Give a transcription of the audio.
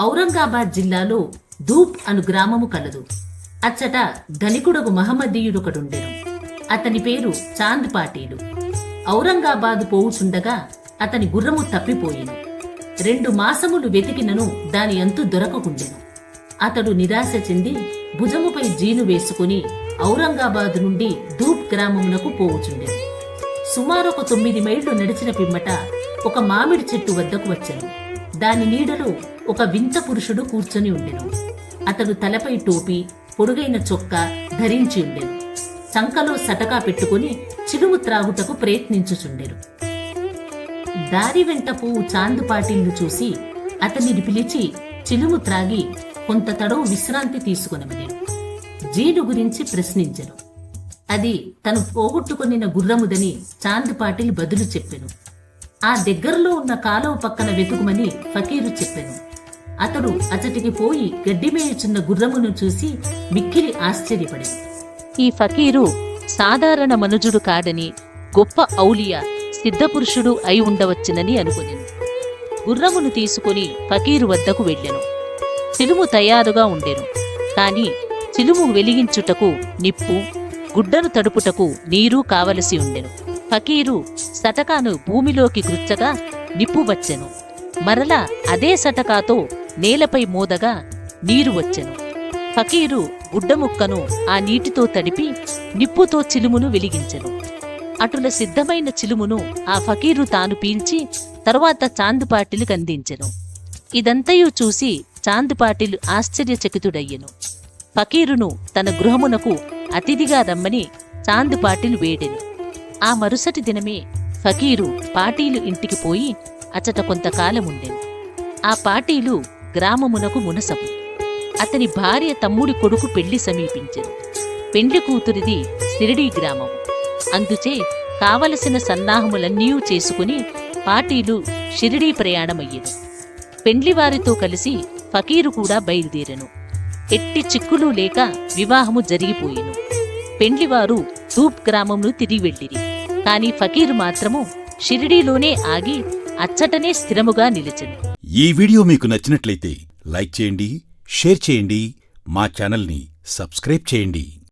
ఔరంగాబాద్ జిల్లాలో ధూప్ అను గ్రామము కలదు. అచ్చట ధనికుడగు మహమ్మదీయుడొకడుండెను. అతని పేరు చాంద్ పాటీలు. ఔరంగాబాద్ పోవుచుండగా అతని గుర్రము తప్పిపోయిను. రెండు మాసములు వెతికినను దాని అంతు దొరకకుండెను. అతడు నిరాశ చెంది భుజముపై జీను వేసుకుని ఔరంగాబాద్ నుండి ధూప్ గ్రామమునకు పోవుచుండెను. సుమారు ఒక తొమ్మిది మైళ్ళు నడిచిన పిమ్మట ఒక మామిడి చెట్టు వద్దకు వచ్చాను. దాని నీడలో ఒక వింత పురుషుడు కూర్చొని ఉండెను. అతడు తలపై టోపీ పొడుగైన చొక్కా ధరించి ఉండెను. చంకలో సటకా పెట్టుకుని చిలుము త్రాగుటకు ప్రయత్నించుచుండెను. దారి వెంట పోవు చాందు పాటిల్ను చూసి అతనిని పిలిచి చిలుము త్రాగి కొంత తడవు విశ్రాంతి తీసుకునమని జీను గురించి ప్రశ్నించెను. అది తను పోగొట్టుకొనిన గుర్రముదని చాందు పాటిల్ బదులు చెప్పెను. ఆ దగ్గరలో ఉన్న కాలువ పక్కన వెతుకుమని ఫకీరు చెప్పాను. అతడు అతడికి పోయి గడ్డి మేయుచున్న గుర్రమును చూసి మిక్కిలి ఆశ్చర్యపడి ఈ ఫకీరు సాధారణ మనుజుడు కాడని గొప్ప ఔలియా సిద్ధపురుషుడు అయి ఉండవచ్చునని అనుకునేను. గుర్రమును తీసుకుని ఫకీరు వద్దకు వెళ్ళాను. చిలుము తయారుగా ఉండెను. కాని చిలుము వెలిగించుటకు నిప్పు గుడ్డను తడుపుటకు నీరు కావలసి ఉండెను. ఫకీరు సటకాను భూమిలోకి గుచ్చగా నిప్పు వచ్చెను మరలా అదే సటకాతో నేలపై మోదగా నీరు వచ్చెను. ఫకీరు గుడ్డముక్కను ఆ నీటితో తడిపి నిప్పుతో చిలుమును వెలిగించెను. అటుల సిద్ధమైన చిలుమును ఆ ఫకీరు తాను పీల్చి తరువాత చాందుపాటిలు అందించెను ఇదంతయు చూసి చాందుపాటిలు ఆశ్చర్యచకితుడయ్యెను. ఫకీరును తన గృహమునకు అతిథిగా రమ్మని చాందుపాటిలు వేడెను. ఆ మరుసటి దినమే ఫకీరు పాటీలు ఇంటికి పోయి అచట కొంతకాలముండెను. ఆ పాటీలు గ్రామమునకు మునసపు అతని భార్య తమ్ముడి కొడుకు పెళ్ళి సమీపించెను. పెండ్లి కూతురిది సిరిడీ గ్రామము. అందుచే కావలసిన సన్నాహములన్నీ చేసుకుని పాటీలు షిరిడీ ప్రయాణమయ్యేది పెండ్లివారితో కలిసి ఫకీరు కూడా బయలుదేరెను. ఎట్టి చిక్కులు లేక వివాహము జరిగిపోయెను. పెండ్లివారు తూప్ గ్రామంను తిరిగి వెళ్ళిరి. కాని ఫకీర్ మాత్రము షిరిడీలోనే ఆగి అచ్చటనే స్థిరముగా నిలిచింది ఈ వీడియో మీకు నచ్చినట్లయితే లైక్ చేయండి షేర్ చేయండి మా ఛానల్ని సబ్స్క్రైబ్ చేయండి.